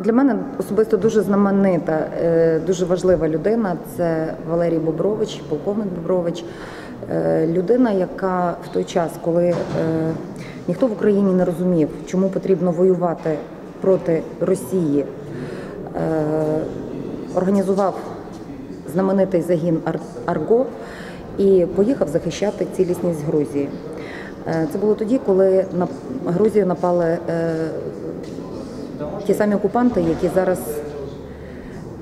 Для мене особисто дуже знаменита, е, дуже важлива людина. Це Валерій Бобрович, полковник Бобрович, е, людина, яка в той час, коли е, ніхто в Україні не розумів, чому потрібно воювати проти Росії, організував знаменитий загін Арго і поїхав захищати цілісність Грузії. Е, Це було тоді, коли на Грузію напали е, ті самі окупанти, які зараз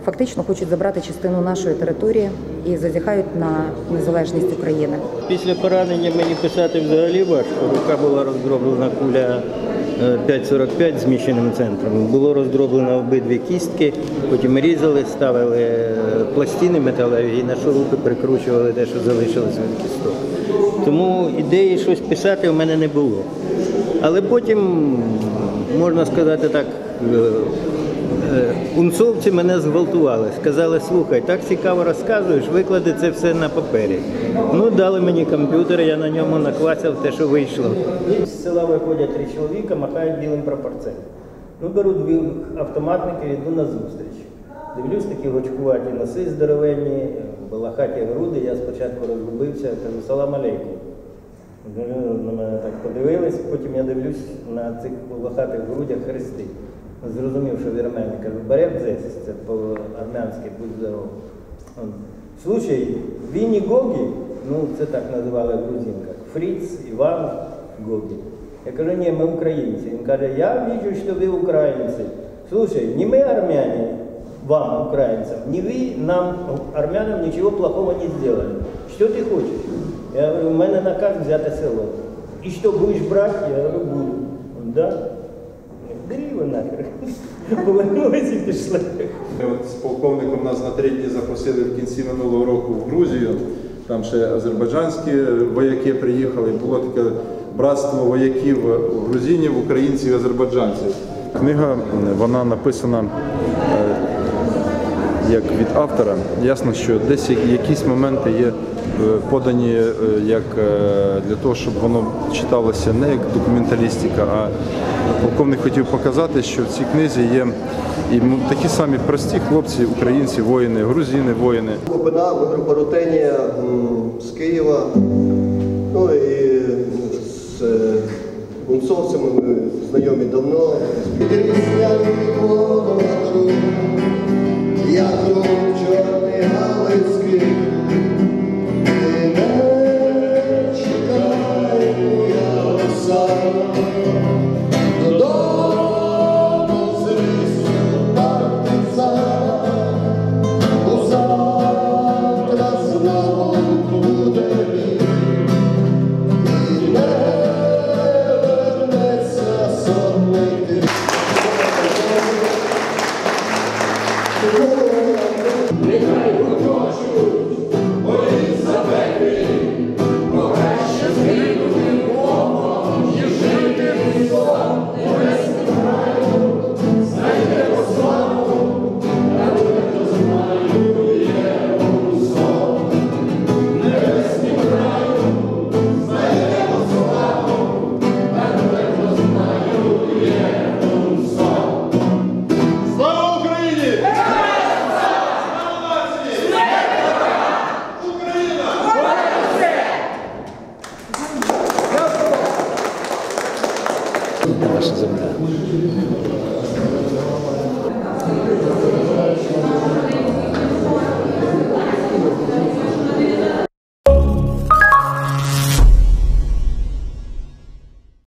фактично хочуть забрати частину нашої території і зазіхають на незалежність України. Після поранення мені писати взагалі важко. Рука була роздроблена куля е, 5,45 зміщеним центром. Було роздроблено обидві кістки, потім різали, ставили е, пластини металеві і на шурупи прикручували те, що залишилось від кісток. Тому ідеї щось писати в мене не було. Але потім, можна сказати так, Е, Унцовці мене зґвалтували. Сказали, слухай, так цікаво розказуєш, виклади це все на папері. Ну, дали мені комп'ютер, я на ньому наквасив те, що вийшло. З села виходять три чоловіка, махають білим прапорцем. Ну, беру дві автоматники, йду на зустріч. Дивлюсь, такі гочкуваті носи здоровенні, балахаті груди. Я спочатку розгубився, кажу, салам алейкум. На мене так подивились, потім я дивлюсь на цих лохатих грудях хрести. Зрозумів, що вірмени. Кажу, берем дзесь, це по-армянськи, будь здоров. Он, Слушай, Вінні Гогі, ну це так називали в грузинках, Фріц, Іван Гогі. Я кажу, ні, ми українці. Він каже, я бачу, що ви українці. Слушай, не ми армяне, вам, украинцам, не вы нам, армянам, ничего плохого не сделали. Что ты хочешь? Я говорю, у мене наказ взяти село. І що, будеш брати? Я говорю, буду. Он, Да? Бери його нахер. Повернулись і пішли. Ми от з полковником нас на три дні запросили в кінці минулого року в Грузію. Там ще азербайджанські вояки приїхали. Було таке братство вояків грузинів, українців і азербайджанців. Книга вона написана е, як від автора. Ясно, що десь якісь моменти є е, подані е, як е, для того, щоб воно читалося не як документалістика, а полковник хотів показати, що в цій книзі є і такі самі прості хлопці, українці, воїни, грузини, воїни. Глибина, група з Києва. Ну і з гунцовцями ми знайомі давно. nasza zemля.